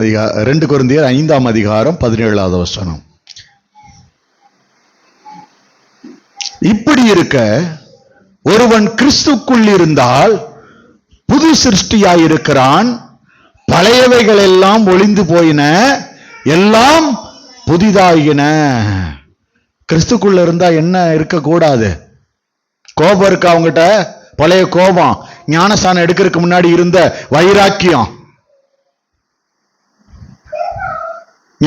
ரெண்டு குருந்தியர் ஐந்தாம் அதிகாரம் பதினேழாவது வசனம் இப்படி இருக்க ஒருவன் கிறிஸ்துக்குள் இருந்தால் புது சிருஷ்டியாயிருக்கிறான் பழையவைகள் எல்லாம் ஒளிந்து போயின எல்லாம் புதிதாகின கிறிஸ்துக்குள்ள இருந்தா என்ன இருக்கக்கூடாது? கோபம் இருக்கு அவங்ககிட்ட பழைய கோபம். ஞானஸ்தானம் எடுக்கிறதுக்கு முன்னாடி இருந்த வைராக்கியம்.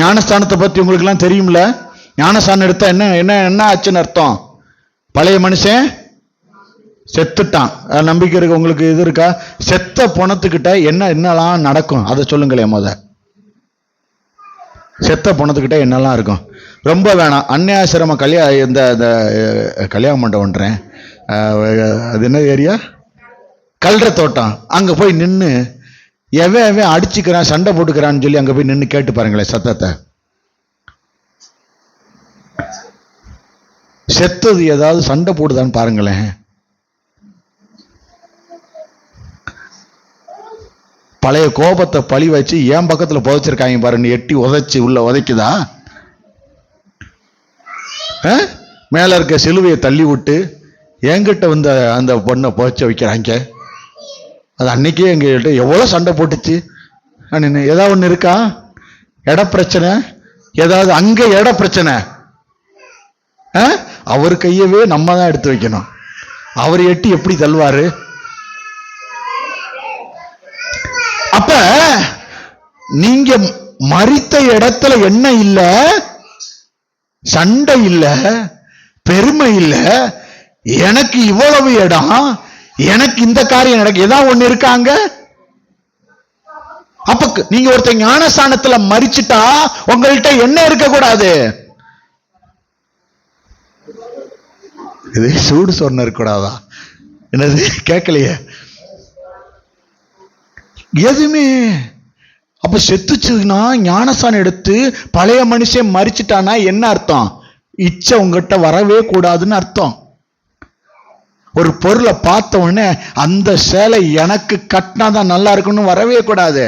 ஞானஸ்தானத்தை பற்றி உங்களுக்குலாம் தெரியும்ல? ஞானஸ்தானம் எடுத்தா என்ன என்ன என்ன ஆச்சுன்னு அர்த்தம்? பழைய மனுஷன் செத்துட்டான். நம்பிக்கை இருக்கு? உங்களுக்கு இது இருக்கா? செத்த பணத்துக்கிட்ட என்ன என்னலாம் நடக்கும்? அதை சொல்லுங்களேன் முத. செத்த பணத்துக்கிட்ட என்னெல்லாம் இருக்கும்? ரொம்ப வேணாம். அந்நியாசிரம கல்யா இந்த இந்த கல்யாண மண்டபன்றேன் அது என்ன ஏரியா? கல்ற தோட்டம். அங்கே போய் நின்று எவன் எவன் அடிச்சுக்கிறான் சண்டை போட்டுக்கிறான்னு சொல்லி அங்க போய் நின்று கேட்டு பாருங்களேன் சத்தத்தை. செத்தது ஏதாவது சண்டை போடுதான்னு பாருங்களேன். பழைய கோபத்தை பழி வச்சு என் பக்கத்துல புதைச்சிருக்காங்க பாருன்னு எட்டி உதைச்சு உள்ள உதைக்குதா? ஆ? மேல இருக்க சிலுவையை தள்ளி விட்டு என்கிட்ட வந்து அந்த பொண்ணை புதைச்ச வைக்கிறாங்க. அது அன்னைக்கே எங்ககிட்ட எவ்வளோ சண்டை போட்டுச்சு? நான் ஏதாவது ஒன்று இருக்கா? இட பிரச்சனை? ஏதாவது அங்க இட பிரச்சனை? அவர் கையவே நம்ம தான் எடுத்து வைக்கணும். அவர் எட்டி எப்படி தள்ளுவாரு? அப்ப நீங்க மறித்த இடத்துல என்ன இல்ல? சண்டை இல்ல? பெருமை இல்ல? எனக்கு இவ்வளவு இடம் எனக்கு இந்த காரியம் நடக்கு. ஏதாவது ஒண்ணு இருக்காங்க? அப்ப நீங்க ஒருத்தர் ஞானஸ்தானத்துல மறிச்சிட்டா உங்கள்கிட்ட என்ன இருக்க கூடாது இது சூடு சொன்ன இருக்கக்கூடாதா? என்னது கேட்கலையே. எதுவுமே. அப்ப செத்துச்சுன்னா ஞானசானம் எடுத்து பழைய மனுஷன் மறிச்சிட்டானா என்ன அர்த்தம்? இச்சை உங்ககிட்ட வரவே கூடாதுன்னு அர்த்தம். ஒரு பொருளை பார்த்த உடனே அந்த சேலை எனக்கு கட்டினா தான் நல்லா இருக்கும்னு வரவே கூடாது.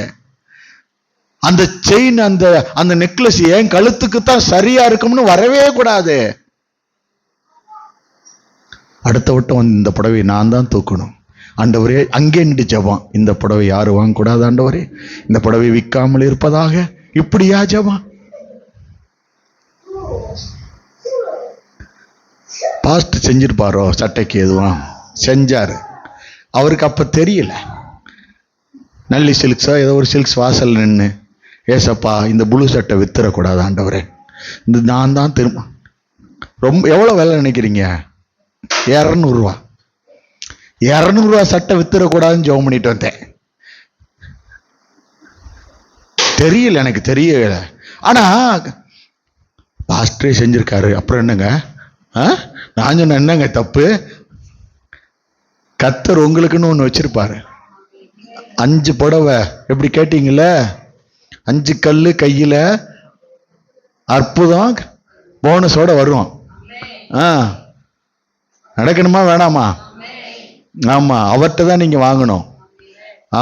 அந்த செயின் அந்த அந்த நெக்லஸ் என் கழுத்துக்கு தான் சரியா இருக்கும்னு வரவே கூடாது. அடுத்த வட்டம் வந்து இந்த புடவை நான் தான் தூக்கணும். ஆண்டவரே அங்கே நின்று ஜபம். இந்த புடவை யாரும் வாங்கக்கூடாது ஆண்டவரே. இந்த புடவை விற்காமல் இருப்பதாக இப்படியா ஜெபம்? பாஸ்ட் செஞ்சிருப்பாரோ? சட்டைக்கு எதுவும் செஞ்சார். அவருக்கு அப்போ தெரியல. நல்லி சில்க்ஸா ஏதோ ஒரு சில்க்ஸ் வாசல் நின்று ஏசப்பா இந்த புளு சட்டை வித்துறக்கூடாது ஆண்டவரே. இந்த நான் தான் திரும்ப ரொம்ப எவ்வளோ வேலை நினைக்கிறீங்க? இரநூறுவா. இரநூறுவா சட்டை வித்துறக்கூடாதுன்னு ஜோம் பண்ணிட்டு வந்தேன். தெரியல எனக்கு தெரியல. ஆனால் பாஸ்டரே செஞ்சிருக்காரு. அப்புறம் என்னங்க? ஆ? நான் சொன்ன என்னங்க தப்பு? கத்தர் உங்களுக்குன்னு ஒன்று வச்சிருப்பாரு. அஞ்சு புடவை எப்படி கேட்டீங்கள அஞ்சு கல் கையில் அற்புதம் போனஸோட வரும் ஆ நடக்கணுமா வேணாமா? ஆமாம் அவர்கிட்ட தான் நீங்கள் வாங்கணும்.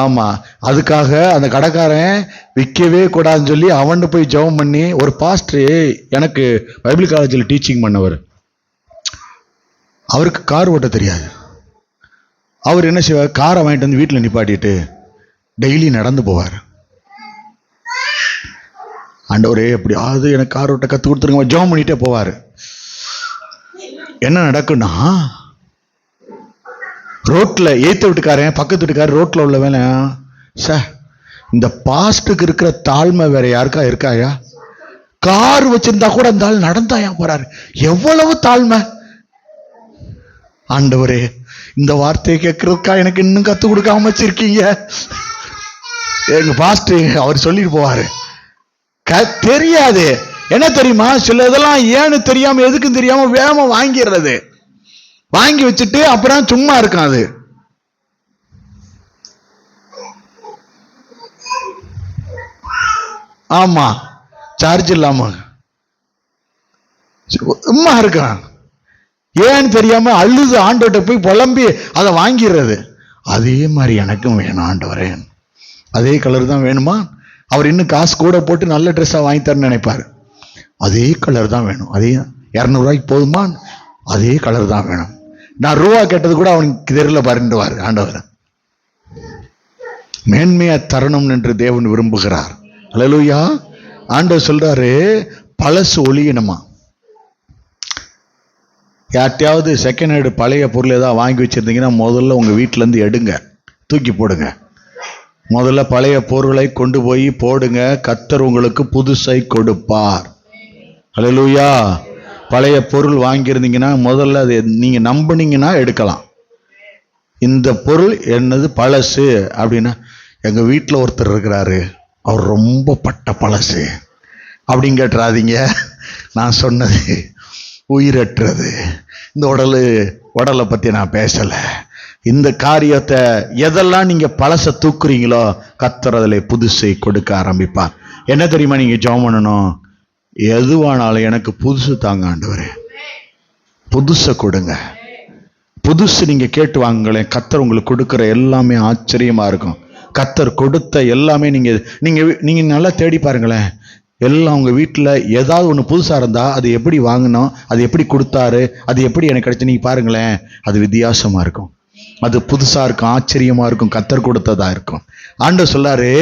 ஆமாம் அதுக்காக அந்த கடைக்காரன் விற்கவே கூடாதுன்னு சொல்லி அவன்கிட்ட போய் ஜெபம் பண்ணி ஒரு பாஸ்டர் எனக்கு பைபிள் காலேஜில் டீச்சிங் பண்ணவர். அவருக்கு கார் ஓட்ட தெரியாது. அவர் என்ன செய்வார்? காரை வாங்கிட்டு வந்து வீட்டில் நிப்பாட்டிட்டு டெய்லி நடந்து போவார். ஆண்டவரே எப்படியாவது எனக்கு கார் ஓட்ட கற்றுக் கொடுத்துருங்க. ஜோம் பண்ணிட்டே போவார். என்ன நடக்குன்னா ரோட்ல ஏத்து வீட்டுக்காரன் பக்கத்து வீட்டுக்காரன் ரோட்டில் உள்ள வேலை சார் இந்த பாஸ்ட்டுக்கு இருக்கிற தாழ்மை வேற யாருக்கா இருக்காயா? கார் வச்சிருந்தா கூட அந்த ஆள் நடந்தாயா போறாரு. எவ்வளவு தாழ்மை? ஆண்டவரே இந்த வார்த்தையை கேட்கறதுக்கா எனக்கு இன்னும் கத்து கொடுக்காம வச்சிருக்கீங்க? எங்க பாஸ்ட் அவர் சொல்லிட்டு போவாரு. க- தெரியாது. என்ன தெரியுமா? சில இதெல்லாம் ஏன்னு தெரியாம எதுக்கும் தெரியாம வேகமா வாங்கிடுறது. வாங்கி வச்சுட்டு அப்புறம் சும்மா இருக்கும் அது. ஆமா சார்ஜ் இல்லாம. சும்மா இருக்கான். ஏன்னு தெரியாம அழுது ஆண்டோட்ட போய் புலம்பி அதை வாங்கிடுறது. அதே மாதிரி எனக்கும் வேணும் ஆண்டவரே. அதே கலர் தான் வேணுமா? அவர் இன்னும் காசு கூட போட்டு நல்ல ட்ரெஸ்ஸாக வாங்கி நினைப்பார் நினைப்பாரு. அதே கலர் தான் வேணும். அதே இரநூறுவாய்க்கு போதுமா? அதே கலர் தான் வேணும். நான் ரூபா கேட்டது கூட அவனுக்கு தெரியல பாருண்டுவார் ஆண்டவர். மேன்மையா தரணும் என்று தேவன் விரும்புகிறார். அல்லேலூயா ஆண்டவர் சொல்றாரு பழசு ஒளியணுமா யார்ட்டையாவது செகண்ட் ஹேண்டு பழைய பொருள் ஏதாவது வாங்கி வச்சிருந்தீங்கன்னா முதல்ல உங்கள் வீட்டிலேருந்து எடுங்க. தூக்கி போடுங்க. முதல்ல பழைய பொருளை கொண்டு போய் போடுங்க. கத்தர் உங்களுக்கு புதுசை கொடுப்பார். அல்லேலூயா பழைய பொருள் வாங்கியிருந்தீங்கன்னா முதல்ல அது நீங்கள் நம்பினீங்கன்னா எடுக்கலாம். இந்த பொருள் என்னது? பழசு. அப்படின்னா எங்கள் வீட்டில் ஒருத்தர் இருக்கிறாரு. அவர் ரொம்ப பட்ட பழசு. அப்படின்னு கேட்டுறாதீங்க. நான் சொன்னது உயிரற்றது. இந்த உடல் உடலை பற்றி நான் பேசலை. இந்த காரியத்தை எதெல்லாம் நீங்கள் பழசை தூக்குறீங்களோ கத்துறதுல புதுசை கொடுக்க ஆரம்பிப்பார். என்ன தெரியுமா நீங்கள் ஜெபம் பண்ணணும்? எதுவானாலும் எனக்கு புதுசு தாங்காண்டவர் புதுசை கொடுங்க. புதுசு நீங்கள் கேட்டு வாங்குங்களேன். கத்தர் உங்களுக்கு கொடுக்குற எல்லாமே ஆச்சரியமாக இருக்கும். கத்தர் கொடுத்த எல்லாமே நீங்கள் நீங்கள் நீங்கள் நல்லா தேடி பாருங்களேன். எல்லாம் உங்கள் வீட்டில் ஏதாவது ஒன்று புதுசாக இருந்தால் அது எப்படி வாங்கினோம் அது எப்படி கொடுத்தாரு அது எப்படி எனக்கு கிடைச்சி நீங்கள் பாருங்களேன். அது வித்தியாசமாக இருக்கும். அது புதுசாக இருக்கும் ஆச்சரியமாக இருக்கும் கத்தர் கொடுத்ததாக இருக்கும். ஆண்டு சொல்லாரு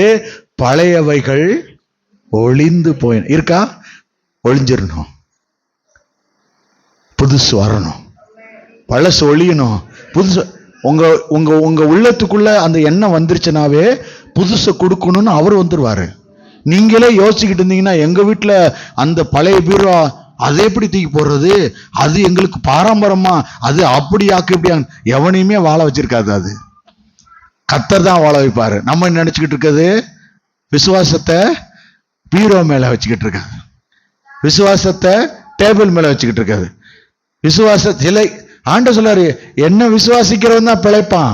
பழையவைகள் ஒளிந்து போய் இருக்கா? ஒளிஞ்சிடணும் புதுசு வரணும். பழசு ஒழியணும் புதுசு உங்க உங்க உங்க உள்ளத்துக்குள்ள அந்த எண்ணம் வந்துருச்சுனாவே புதுசு கொடுக்கணும்னு அவர் வந்துருவாரு. நீங்களே யோசிச்சுக்கிட்டு இருந்தீங்கன்னா எங்க வீட்டில் அந்த பழைய பீரோ அதை எப்படி தூக்கி போடுறது? அது எங்களுக்கு பாரம்பரியமா அது அப்படியாக்கு இப்படியா எவனையுமே வாழ வச்சிருக்காது அது. கத்தர் தான் வாழ வைப்பாரு. நம்ம நினச்சிக்கிட்டு நினைச்சுக்கிட்டு இருக்கிறது விசுவாசத்தை பீரோ மேல வச்சுக்கிட்டு இருக்காது விசுவாசத்தை டேபிள் மேல வச்சுக்கிட்டு இருக்காது விசுவாச சிலை ஆண்ட சொல்லாரு என்ன விசுவாசிக்கிறவன் தான் பிழைப்பான்.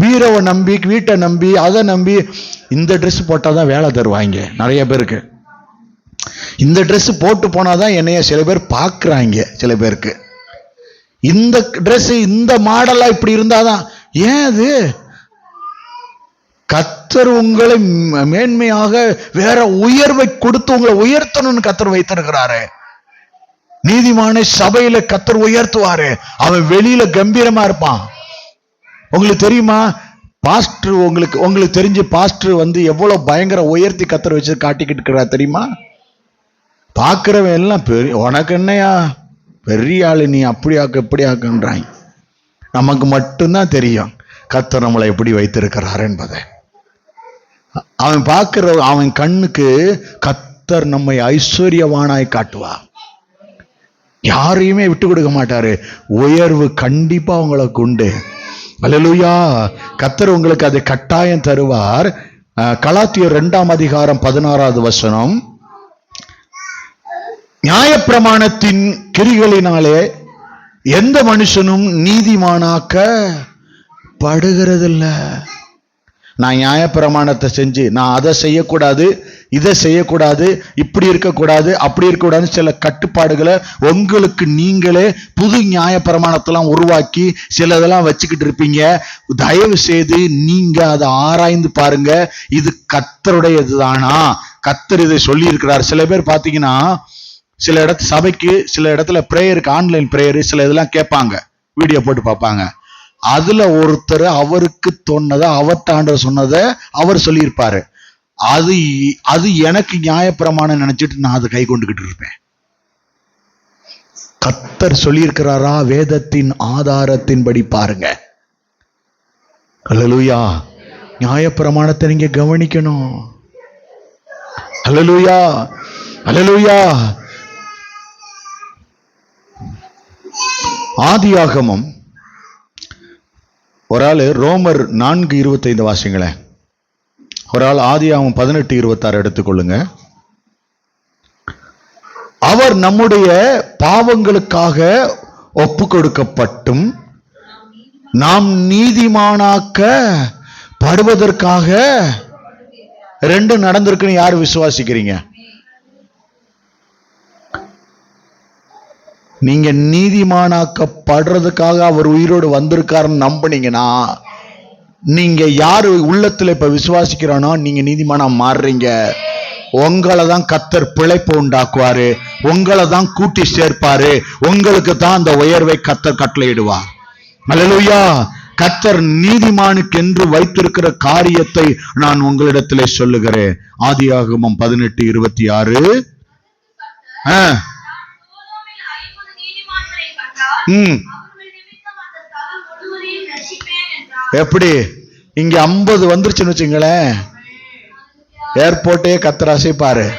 பீரோவை நம்பி வீட்டை நம்பி அதை நம்பி இந்த ட்ரெஸ் போட்டால் தான் வேலை தருவாங்க நிறைய பேருக்கு. இந்த ட்ரெஸ் போட்டு போனாதான் என்னைய சில பேர் பார்க்குறாங்க சில பேருக்கு. இந்த ட்ரெஸ் இந்த மாடலா இப்படி இருந்தாதான் ஏன் அது? கத்தர் உங்களை மேன்மையாக வேற உயர்வை கொடுத்து உங்களை உயர்த்தணும்னு கத்தர் வைத்திருக்கிறாரு. நீதிமான சபையில கத்தர் உயர்த்துவாரு. அவன் வெளியில கம்பீரமா இருப்பான். உங்களுக்கு தெரியுமா? பாஸ்டர் உங்களுக்கு உங்களுக்கு தெரிஞ்சு பாஸ்டர் வந்து எவ்வளவு பயங்கர உயர்த்தி கத்தரை வச்சு காட்டிக்கிட்டு இருக்கிறா தெரியுமா? பார்க்குறவன் எல்லாம் பெரிய உனக்கு என்னையா? பெரிய ஆளு நீ அப்படி ஆக்கு இப்படி ஆக்குன்றாங்க நமக்கு மட்டும்தான் தெரியும் கத்தர் நம்மளை எப்படி வைத்திருக்கிறார் என்பதை. அவன் பார்க்குற அவன் கண்ணுக்கு கத்தர் நம்மை ஐஸ்வர்யவானாய் காட்டுவா. யாரையுமே விட்டு கொடுக்க மாட்டாரு. உயர்வு கண்டிப்பா உங்களுக்கு உண்டு. அலலுயா கத்தர் உங்களுக்கு அது கட்டாயம் தருவார். கலாத்தியர் இரண்டாம் அதிகாரம் பதினாறாவது வசனம். நியாயப்பிரமாணத்தின் கிரிகளினாலே எந்த மனுஷனும் நீதிமானாக்க படுகிறதில்ல நான் நியாயப்பிரமாணத்தை செஞ்சு நான் அதை செய்யக்கூடாது இதை செய்யக்கூடாது இப்படி இருக்கக்கூடாது அப்படி இருக்கக்கூடாதுன்னு சில கட்டுப்பாடுகளை உங்களுக்கு நீங்களே புது நியாயப்பிரமாணத்தெல்லாம் உருவாக்கி சிலதெல்லாம் வச்சுக்கிட்டு இருப்பீங்க. தயவு செய்து நீங்க அதை ஆராய்ந்து பாருங்க. இது கத்தருடையது தானா கத்தர் இதை சொல்லி இருக்கிறார் சில பேர் பார்த்தீங்கன்னா சில இடத்து சபைக்கு சில இடத்துல ப்ரேயருக்கு ஆன்லைன் ப்ரேயரு சில இதெல்லாம் கேட்பாங்க. வீடியோ போட்டு பார்ப்பாங்க. அதுல ஒருத்தர் அவருக்கு தோணுனதை அவர்ட்ட ஆண்டவர் சொன்னதை அவர் சொல்லியிருப்பாரு. அது அது எனக்கு நியாயப்பிரமாணம் நினைச்சிட்டு நான் அதை கை கொண்டுகிட்டு இருப்பேன். கத்தர் சொல்லியிருக்கிறாரா? வேதத்தின் ஆதாரத்தின்படி பாருங்க. அல்லேலூயா நியாயப்பிரமாணத்தை நீங்க கவனிக்கணும். அல்லேலூயா அல்லேலூயா ஆதியாகமம் ஒரு ஆள் ரோமர் நான்கு இருபத்தைந்து வாசிங்களேன் ஒரு ஆள் ஆதியாகமம் பதினெட்டு இருபத்தாறு எடுத்துக்கொள்ளுங்க. அவர் நம்முடைய பாவங்களுக்காக ஒப்பு கொடுக்கப்பட்டும் நாம் நீதிமானாக்க படுவதற்காக ரெண்டும் நடந்திருக்குன்னு யார் விசுவாசிக்கிறீங்க? நீங்க நீதிமானாக்கப்படுறதுக்காக அவர் உயிரோடு வந்திருக்காருன்னு நம்புனீங்கன்னா நீங்க யாரு உள்ளத்துல இப்ப விசுவாசிக்கிறானோ நீங்க நீதிமானா மாறுறீங்க. உங்களை தான் கத்தர் பிழைப்பு உண்டாக்குவாரு. உங்களை தான் கூட்டி சேர்ப்பாரு. உங்களுக்கு தான் அந்த உயர்வை கத்தர் கட்டளையிடுவார். அல்லேலூயா கத்தர் நீதிமானுக்கு என்று வைத்திருக்கிற காரியத்தை நான் உங்களிடத்திலே சொல்லுகிறேன். ஆதியாகமம் பதினெட்டு இருபத்தி ஆறு. ஆஹ் ம். எப்படி? இங்க ஐம்பது வந்துருச்சுன்னு வச்சுங்களேன். ஏர்போர்ட்டே கத்தர் அசைப்பாரு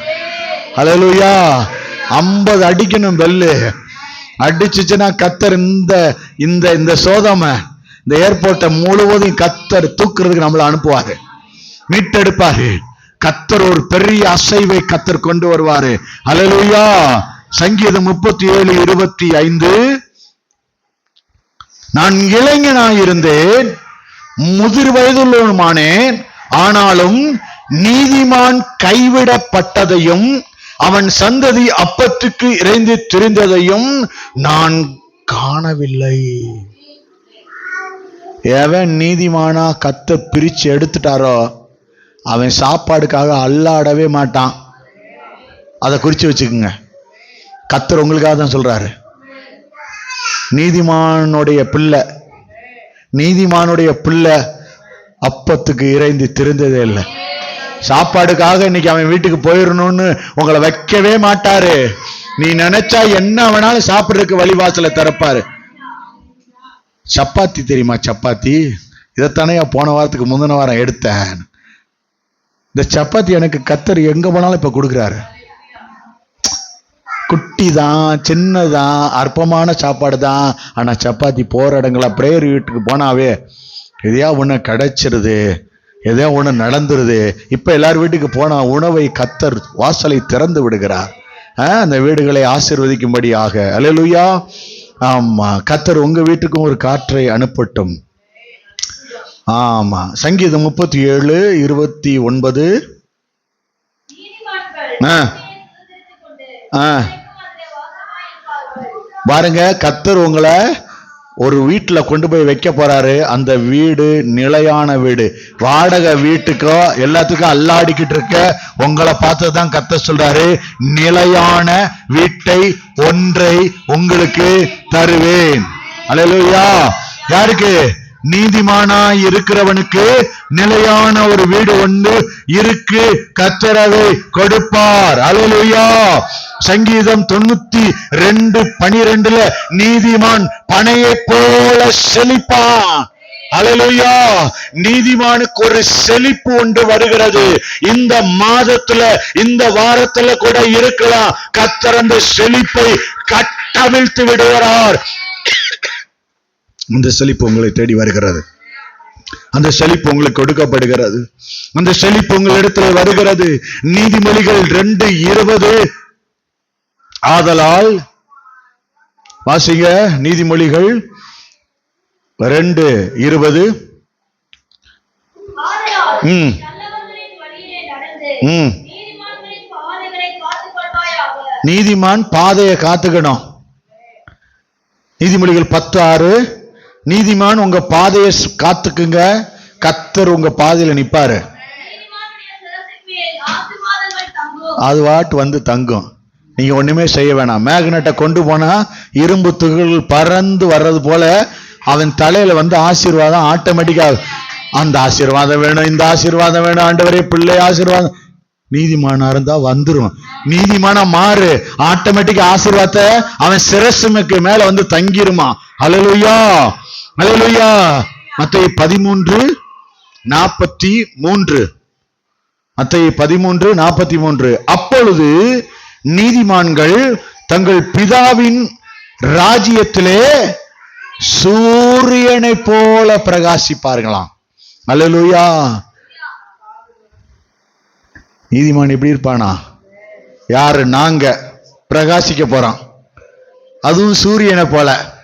அலலுயா ஐம்பது அடிக்கணும் பெல்லு அடிச்சுச்சுன்னா கத்தர் இந்த இந்த இந்த சோதமை இந்த ஏர்போர்ட்டை முழுவதும் கத்தர் தூக்குறதுக்கு நம்மளை அனுப்புவாரு. மீட்டெடுப்பாரு. கத்தர் ஒரு பெரிய அசைவை கத்தர் கொண்டு வருவாரு. அலலுயா சங்கீதம் முப்பத்தி ஏழு இருபத்தி ஐந்து. நான் இளைஞனாயிருந்தேன் முதிர் வயதுள்ளவனுமானேன் ஆனாலும் நீதிமான் கைவிடப்பட்டதையும் அவன் சந்ததி அப்பத்துக்கு இறைந்து திரிந்ததையும் நான் காணவில்லை. எவன் நீதிமானா கத்த பிரிச்சு எடுத்துட்டாரோ அவன் சாப்பாடுக்காக அல்லாடவே மாட்டான். அதை குறிச்சு வச்சுக்கோங்க. கத்தர் உங்களுக்காக தான் சொல்றாரு. நீதிமானுடைய பிள்ளை நீதிமானுடைய பிள்ளை அப்பத்துக்கு இறைந்து திருந்ததே இல்லை. சாப்பாடுக்காக இன்னைக்கு அவன் வீட்டுக்கு போயிடணும்னு உங்களை வைக்கவே மாட்டாரு. நீ நினைச்சா என்ன வேணாலும் சாப்பிடுறதுக்கு வழிவாசல திறப்பாரு. சப்பாத்தி தெரியுமா சப்பாத்தி? இதைத்தானே போன வாரத்துக்கு முந்தின வாரம் எடுத்தேன். இந்த சப்பாத்தி எனக்கு கத்தர் எங்க போனாலும் இப்ப கொடுக்குறாரு. குட்டி தான் சின்னதான் அற்பமான சாப்பாடு தான் ஆனால் சப்பாத்தி போகிற இடங்கள பிரேயர் வீட்டுக்கு போனாவே எதையா ஒன்று கிடைச்சிருது எதையா ஒன்று நடந்துருது. இப்போ எல்லார் வீட்டுக்கு போனால் உணவை கத்தர் வாசலை திறந்து விடுகிறார். ஆ, அந்த வீடுகளை ஆசீர்வதிக்கும்படியாக. அலையலுயா ஆமாம் கத்தர் உங்கள் வீட்டுக்கும் ஒரு காற்றை அனுப்பட்டும். ஆமாம் சங்கீதம் முப்பத்தி ஏழு இருபத்தி ஒன்பது. ஆ. ஆ. பாருங்க கத்தர் உங்களை ஒரு வீட்டில் கொண்டு போய் வைக்க போறாரு. அந்த வீடு நிலையான வீடு. வாடகை வீட்டுக்கோ எல்லாத்துக்கும் அல்லாடிக்கிட்டு இருக்க உங்களை பார்த்து தான் கத்த சொல்றாரு. நிலையான வீட்டை ஒன்றை உங்களுக்கு தருவேன். அல்லேலூயா யாருக்கு? நீதிமானா இருக்கிறவனுக்கு நிலையான ஒரு வீடு ஒன்று இருக்கு. கத்தரவை கொடுப்பார். அலலுயா சங்கீதம் தொண்ணூத்தி ரெண்டு பனிரெண்டுல நீதிமான் பனையை போல செழிப்பான். அலலுயா நீதிமானுக்கு ஒரு செழிப்பு ஒன்று வருகிறது. இந்த மாதத்துல இந்த வாரத்துல கூட இருக்கலாம். கத்தர் அந்த செழிப்பை கட்டவிழ்த்து விடுகிறார். அந்த செழிப்பு உங்களை தேடி வருகிறது. அந்த செழிப்பு உங்களுக்கு கொடுக்கப்படுகிறது. அந்த செழிப்பு உங்களிடத்தில் வருகிறது. நீதிமொழிகள் ரெண்டு இருபது. ஆதலால் வாசிங்க நீதிமொழிகள் ரெண்டு இருபது. ம். ம். நீதிமான் பாதையை காத்துக்கணும். நீதிமொழிகள் பத்து ஆறு நீதிமான் உங்க பாதையை காத்துக்குங்க. கத்தர் உங்க பாதையில நிப்பாரு. அது வாட்டு வந்து தங்கும். நீங்க ஒண்ணுமே செய்ய வேணாம். மேக்னெட்டை கொண்டு போனா இரும்பு துகள் பறந்து வர்றது போல அவன் தலையில வந்து ஆசீர்வாதம் ஆட்டோமேட்டிக்காக அந்த ஆசீர்வாதம் வேணும் இந்த ஆசீர்வாதம் வேணும் ஆண்டவரே பிள்ளை ஆசீர்வாதம். நீதிமானா இருந்தா வந்துடும் நீதிமானா மாறு. ஆட்டோமேட்டிக் ஆசீர்வாதத்தை அவன் சிரசுமைக்கு மேல வந்து தங்கிருமா. அலலுயா அலலுயா மத்த பதிமூன்று நாற்பத்தி மூன்று. அத்தை பதிமூன்று நாற்பத்தி மூன்று. அப்பொழுது நீதிமான்கள் தங்கள் பிதாவின் ராஜ்யத்திலே சூரியனை போல பிரகாசிப்பார்களாம். அல்லேலூயா நீதிமான் எப்படி இருப்பானா? யாரு? நாங்க. பிரகாசிக்க போறோம் அதுவும் சூரியனை போல.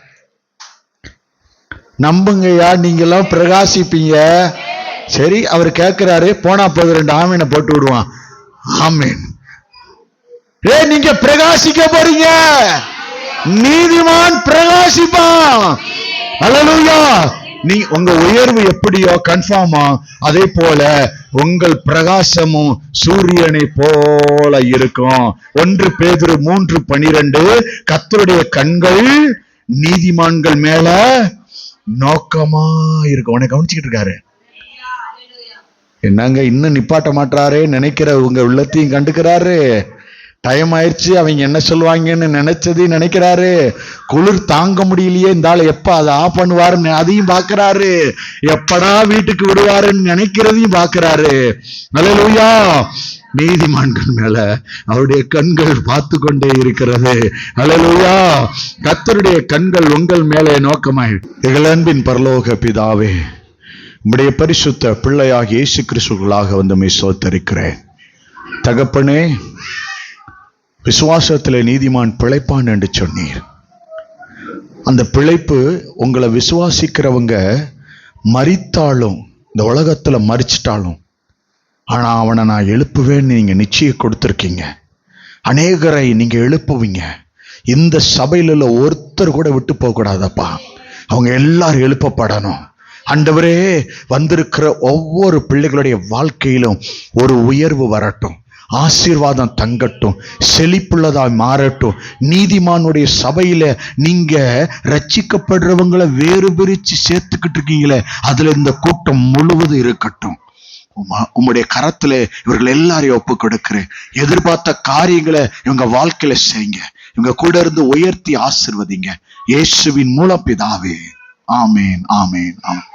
நம்புங்கய்யா நீங்கெல்லாம் பிரகாசிப்பீங்க. சரி அவர் கேட்கிறாரு போனா போது ரெண்டு ஆமீனை போட்டு விடுவான். ஆமீன். ஏ நீங்க பிரகாசிக்க போறீங்க. நீதிமான் பிரகாசிப்பான். அல்லேலூயா. நீ உங்க உயர்வு எப்படியோ கன்ஃபார்மா அதே போல உங்கள் பிரகாசமும் சூரியனை போல இருக்கும். ஒன்று பேதுரு மூன்று பனிரெண்டு கத்தருடைய கண்கள் நீதிமான்கள் மேல நோக்கமா இருக்கும். உன்னை கவனிச்சுக்கிட்டு இருக்காரு என்னங்க இன்னும் நிப்பாட்ட மாட்டாரே நினைக்கிற உங்க உள்ளத்தையும் கண்டுக்கிறாரு. டைம் ஆயிடுச்சு அவங்க என்ன சொல்லுவாங்கன்னு நினைச்சதையும் நினைக்கிறாரு. குளிர் தாங்க முடியலையே இந்த ஆள் எப்ப அதை ஆஃப் பண்ணுவாருன்னு அதையும் பாக்குறாரு எப்படா வீட்டுக்கு விடுவாருன்னு நினைக்கிறதையும் பாக்குறாரு அல்லேலூயா நீதிமான்கள் மேல அவருடைய கண்கள் பார்த்து கொண்டே இருக்கிறது. அழலுயா கத்தருடைய கண்கள் உங்கள் மேலே நோக்கமாய். இகழன்பின் பரலோக பிதாவே உம்முடைய பரிசுத்த பிள்ளையாக இயேசு கிறிஸ்துக்களாக வந்து சோத்தரிக்கிறேன் தகப்பனே விசுவாசத்தில் நீதிமான் பிழைப்பான் என்று சொன்னீர். அந்த பிழைப்பு உங்களை விசுவாசிக்கிறவங்க மறித்தாலும் இந்த உலகத்துல மறிச்சிட்டாலும் ஆனா அவனை நான் எழுப்புவேன்னு நீங்க நிச்சயம் கொடுத்துருக்கீங்க. அநேகரை நீங்க எழுப்புவீங்க. இந்த சபையில உள்ள ஒருத்தர் கூட விட்டு போகக்கூடாதப்பா. அவங்க எல்லாரும் எழுப்பப்படணும். அண்டவரே வந்திருக்கிற ஒவ்வொரு பிள்ளைகளுடைய வாழ்க்கையிலும் ஒரு உயர்வு வரட்டும். ஆசீர்வாதம் தங்கட்டும். செழிப்புள்ளதாக மாறட்டும். நீதிமானுடைய சபையில நீங்க ரட்சிக்கப்படுறவங்களை வேறு பிரித்து சேர்த்துக்கிட்டு இருக்கீங்களே அதுல இந்த கூட்டம் முழுவதும் இருக்கட்டும். உம்முடைய கரத்துல இவர்கள் எல்லாரையும் ஒப்பு கொடுக்கிறேன் எதிர்பார்த்த காரியங்களை இவங்க வாழ்க்கையில செய்யுங்க. இவங்க கூட இருந்து உயர்த்தி ஆசிர்வதிங்க. இயேசுவின் மூலம் பிதாவே. ஆமேன் ஆமேன் ஆமேன்.